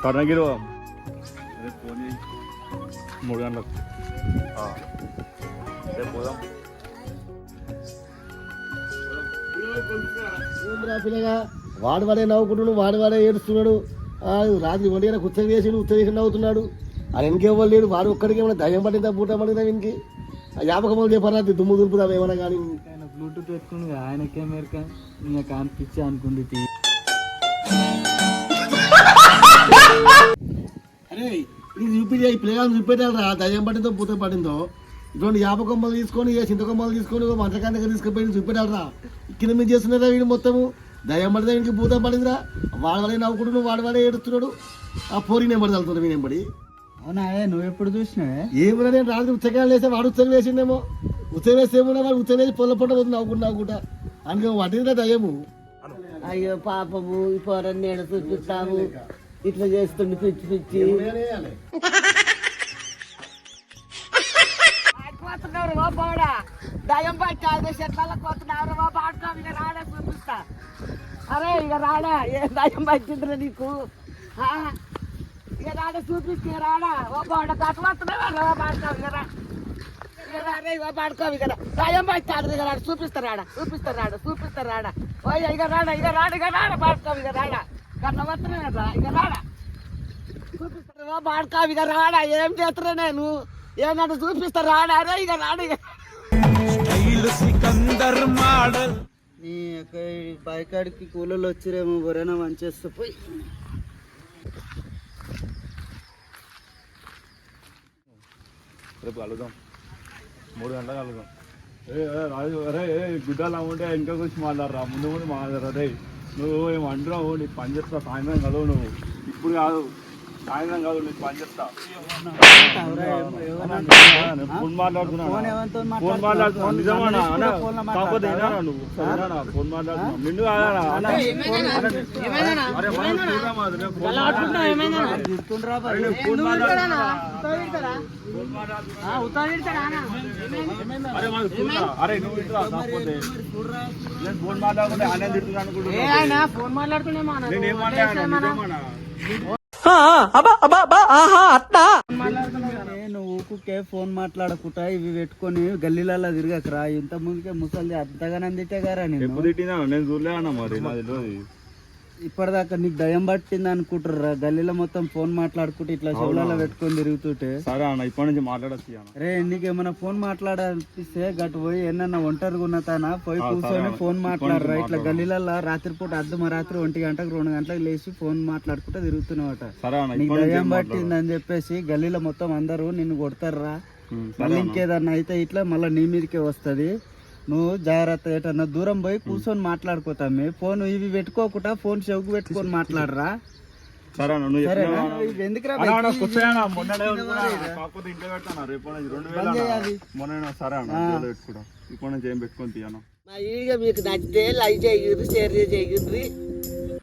స్వర్ణగిరి రేపు ఫోన్ చేయి మూడు గంటలకు. రేపు పోదాం వాడు వాడే నవ్వుకుంటున్నాడు వాడు వాడే ఏడుస్తున్నాడు. ఆ, రాత్రి ఒంటి గంట ఉత్తరం చేసి ఉత్తరం చేసి నవ్వుతున్నాడు ఆయన ఇంకెవ్వరు లేడు వాడు ఒక్కడికి ఏమైనా దయ్యం పడిందా పూట పడిందా వీనికి? ఆ యాపకం చెప్పరా దుమ్ము దులుపుదా ఏమన్నా కానీ. ఆయన బ్లూటూత్ పెట్టుకుని ఆయనకే మేరక ఇంకా కానిపించి అనుకుంది ఇది చూపించే ఈ పిల్లగాలను చూపెట్టాలరా. దయ్యం పడిందో పూత పడిందో. ఇటువంటి యాప కొమ్మలు తీసుకొని ఏ చింత కొమ్మలు తీసుకొని దగ్గర తీసుకుపోయి చూపెట్టాలరా. కింద మీద చేస్తున్నారా వీడు మొత్తము? దయ్యం పడితే వీడికి పూత పడిందిరా. వాడు వాడే నవ్వుకుంటున్నాడు వాడు వాడే ఏడుస్తున్నాడు. ఆ పోరి నెంబడి తగ్గుతున్నాడు మీ నెంబడి అవునా ఏ నువ్వు ఎప్పుడు చూసినావే? ఏమన్నా నేను రాత్రి ఉచ్చకాయలు వేస్తే వాడు ఉచ్చలు వేసిండేమో. ఉచ్చలు వేస్తే ఏమన్నా వాడు ఉచ్చలు వేసి పొల్ల పొట్ట పోతుంది నవ్వుకుంటా నవ్వుకుంటా. అందుకే పట్టిందిరా దయ్యము అయ్యో పాపము ఈ పోరన్ని ఏడ చూపిస్తాము. ఇట్లా చేస్తుండు పిచ్చి పిచ్చి. పోతున్నారు ఓ పోడా దయం పట్టి అదే చెట్ల పోతున్నారు ఓ పాడుకో ఇక రాడా చూపిస్తా. అరే ఇక రాడా ఏ దయం పట్టిందిరా నీకు? ఇక రాడా చూపిస్తే రాడా ఓ పోడ కట్టు వస్తున్నావు ఓ పాడుకో ఇక రా. ఇక రా రే, ఇక పాడుకో ఇక రా. దయం పట్టాడు ఇక రాడు. చూపిస్తారాడా చూపిస్తారాడా ఓ ఇక రాడా ఇక రాడు ఇక రాడా పాడుకో ఇక రాడా చూపిస్తారా? బాడకా ఇక రాడా? ఏం చేస్తున్నా నేను? ఏమన్నా చూపిస్తా రాడా? రే ఇక రాడు ఇక నీ యొక్క బైకాడికి కూలీలు వచ్చిరేమో ఎవరైనా మంచేస్తే పోయి. రేపు కలుద్దాం. మూడు గంటలకు కలుద్దాం. ఏ రాజు అరే ఏ గుడ్డలా ఉంటే ఇంకా గురించి మాట్లాడరా? ముందు ముందు మాట్లాడరా? రే నువ్వు ఏమంటున్నావు నీ పని చేస్తా సాయంత్రం కలవు నువ్వు. ఇప్పుడు కాదు. సాయంత్రం కాదు నీకు పని చేస్తా ఫోన్ మాట్లాడుతున్నాను ఫోన్ మాట్లాడుతున్నాను నిజమానా కాకపోతే వినాలా నువ్వు? ఫోన్ మాట్లాడుతున్నావు నిన్ను కాదా ఫోన్ మాట్లాడుతున్నా. అరే మాట్లాడుతున్నా. మాట్లాడుతున్నా. నువ్వు ఇట్లా కాకపోతే నేను ఫోన్ మాట్లాడుకుంటే ఆయన తిడుతున్నాను అనుకుంటున్నా ఫోన్ మాట్లాడాను నిజమానా? నేను ఊకుకే ఫోన్ మాట్లాడకుండా ఇవి పెట్టుకొని గల్లీలలో తిరగకరా. ఇంత ముందుకే ముసలి అంతగానే అందితే గారా నేను ఎప్పుడు తిట్టినా? నేను చూడలే అన్న మరి ఇప్పటిదాకా నీకు దయం పట్టింది అనుకుంటారా గల్లీలో మొత్తం ఫోన్ మాట్లాడుకుంటే ఇట్లా చెవులలో పెట్టుకొని తిరుగుతుంటే. సరే అన్న ఇప్పటి నుంచి మాట్లాడచ్చు రే నీకేమైనా ఫోన్ మాట్లాడాలనిపిస్తే గటు పోయి ఎన్న ఒంటరిగా ఉన్న తాన పోయి కూర్చొని. ఫోన్ మాట్లాడరా. ఇట్లా. గల్లీలలో రాత్రిపూట అర్ధమ రాత్రి ఒంటి గంటకు రెండు గంటలకు లేచి ఫోన్ మాట్లాడుకుంటూ తిరుగుతున్నావట. నీకు దయ్యం మాట్లాడు. పట్టిందని చెప్పేసి గల్లీలో మొత్తం అందరూ నిన్ను కొడతారా మళ్ళీ. ఇంకేదన్నా అయితే ఇట్లా మళ్ళీ నీ మీదకే వస్తది. నువ్వు జాగ్రత్త ఏటన్నా దూరం పోయి కూర్చొని మాట్లాడుకోతామే ఫోన్ ఇవి పెట్టుకోకుండా ఫోన్ చెవుకు పెట్టుకొని మాట్లాడరా? సరే మా మీకు నచ్చితే లైక్ చేయండి షేర్ చేయండి